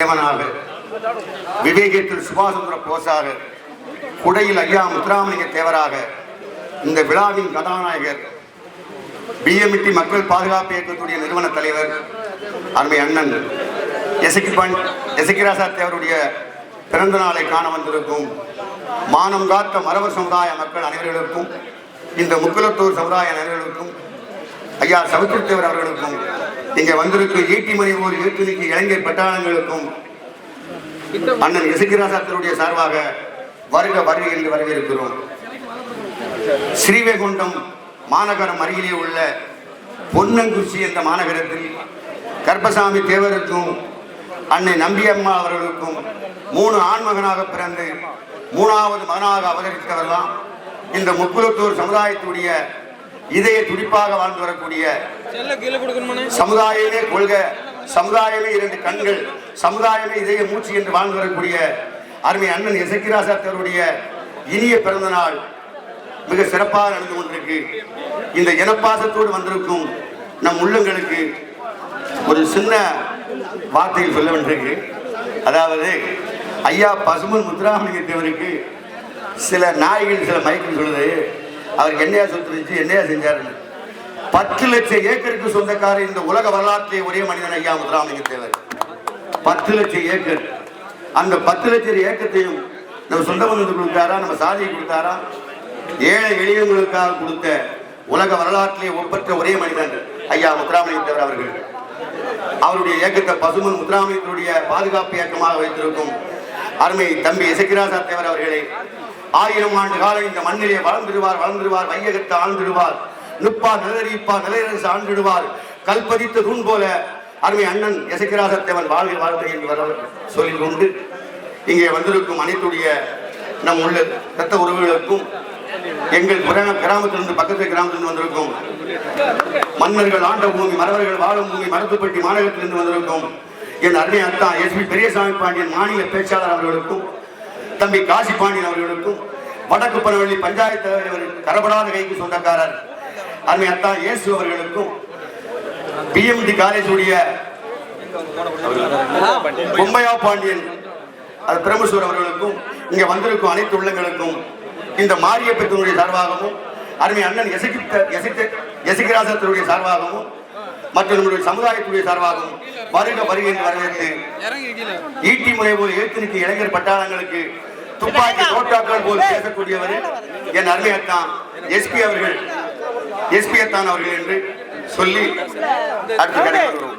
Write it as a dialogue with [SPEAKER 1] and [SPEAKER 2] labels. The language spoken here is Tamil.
[SPEAKER 1] தேவனாக விவேகத்தில் சுபாசுந்தர போஸாக குடையில் ஐயா முத்துராமலிங்க தேவராக இந்த விழாவின் கதாநாயகர் பிஎம்டி மக்கள் பாதுகாப்பு இயக்கத்துடைய நிறுவன தலைவர் அருமை அண்ணன் எசக்கிபன் எசக்கிராசா தேவருடைய பிறந்த நாளை காண வந்திருக்கும் மானம் காத்த மரவர் சமுதாய மக்கள் அனைவர்களுக்கும் இந்த முக்குலத்தூர் சமுதாய அனைவர்களுக்கும் ஐயா சவித்ரி தேவர் அவர்களுக்கும் இங்கே வந்திருக்கும் ஈட்டி மணி ஒரு ஈட்டுனிக்கு இளைஞர் பட்டாளங்களுக்கும் அண்ணன் இசக்கிராசாத்தருடைய சார்பாக வருக வருக என்று வரவேற்கிறோம். ஸ்ரீவைகுண்டம் மாநகரம் அருகிலே உள்ள பொன்னங்குச்சி என்ற மாநகரத்தில் கர்ப்பசாமி தேவருக்கும் அன்னை நம்பியம்மா அவர்களுக்கும் மூணு ஆண்மகனாக பிறந்து மூணாவது மகனாக அவதரித்தவர் தான் இந்த முக்குலத்தூர் சமுதாயத்துடைய இதய துடிப்பாக வாழ்ந்து வரக்கூடிய சமுதாயமே கொள்க. சமுதாயமே இரண்டு கண்கள். சமுதாயமே இதய மூச்சு என்று வாழ்ந்து வரக்கூடிய அருமை அண்ணன் தேவருடைய இனிய பிறந்த நாள் மிக சிறப்பாக நடந்து கொண்டிருக்கு. இந்த இனப்பாசத்தோடு வந்திருக்கும் நம் உள்ளங்களுக்கு ஒரு சின்ன வார்த்தையில் சொல்ல வேண்டியிருக்கு. அதாவது ஐயா பசுமன் முத்துராமலிங்க தேவருக்கு சில நாய்கள் சில மயக்கம் சொல்லுது. அவருக்கு என்னையா சொத்து இருந்துச்சு? என்னையா செஞ்சாருன்னு. பத்து லட்சம் ஏக்கருக்கு சொந்தக்காரர் இந்த உலக வரலாற்றிலே ஒரே மனிதன் ஐயா முத்துராமலிங்க தேவர். பத்து லட்சம் ஏக்கர். அந்த பத்து லட்சம் ஏக்கத்தையும் நம்ம சொந்த பந்தத்துக்கு கொடுத்தாரா? நம்ம சாதியை கொடுத்தாரா? ஏழை எளியவங்களுக்காக கொடுத்த உலக வரலாற்றிலே ஒப்பற்ற ஒரே மனிதன் ஐயா முத்துராமலிங்க தேவர் அவர்கள். அவருடைய இயக்கத்தை பசுமன் முத்துராமலிங்கத்துடைய பாதுகாப்பு இயக்கமாக வைத்திருக்கும் அருமை தம்பி இசக்கிராசா தேவர் அவர்களை ஆயிரம் ஆண்டு காலம் இந்த மண்ணிலே வளர்ந்துடுவார் வளர்ந்துடுவார் வையகத்தை ஆழ்ந்துடுவார். நுப்பா நிலரிப்பா நிலையரசு ஆழ்ந்துடுவார். கல்பதித்த தூண் போல அருமை அண்ணன் எசக்கிராசத்தேவன் தேவன் வாழ்க வாழ்க என்று வர சொல்லிக் கொண்டு இங்கே வந்திருக்கும் அனைத்துடைய நம் உள்ள இரத்த உறவுகளுக்கும் எங்கள் கிராம கிராமத்திலிருந்து பக்கத்து கிராமத்திலிருந்து வந்திருக்கும் மன்னர்கள் ஆண்ட பூமி மறவர்கள் வாழும் பூமி மருத்துப்பட்டி மாநகரத்திலிருந்து வந்திருக்கும் என் அருமை அத்தா எஸ்பி பெரியசாமி பாண்டியன் மாநில பேச்சாளர் அவர்களுக்கும் தம்பி காசி பாண்டியன் அவர்களுக்கும் வடக்கு பனவள்ளி பஞ்சாயத்து தலைவர் கரபடாத கைக்கு சொந்தக்காரர் அருமை அத்தா இயேசு அவர்களுக்கும் பிஎம்டி காலேஜுடைய பொம்மையா பாண்டியன் அது பிரமசூர் அவர்களுக்கும் இங்க வந்திருக்கும் அனைத்து உள்ளங்களுக்கும் இந்த மாரியப்பத்தினுடைய சார்பாகவும் அருமை அண்ணன் எசகித்த எசித்த எசகிராசத்தினுடைய சார்பாகவும் மற்றும் நம்முடைய சமுதாயத்துடைய சார்பாகவும் வருக வருகின்ற வரவேற்று ஈட்டி முறை போல் எழுத்துனுக்கு இளைஞர் பட்டாளங்களுக்கு துப்பாக்கி தோட்டாக்கள் போல் பேசக்கூடியவர் என் அருமையத்தான் எஸ்பி அவர்கள். எஸ்பி அத்தான் அவர்கள் என்று சொல்லி அடுத்து கிடைக்கிறோம்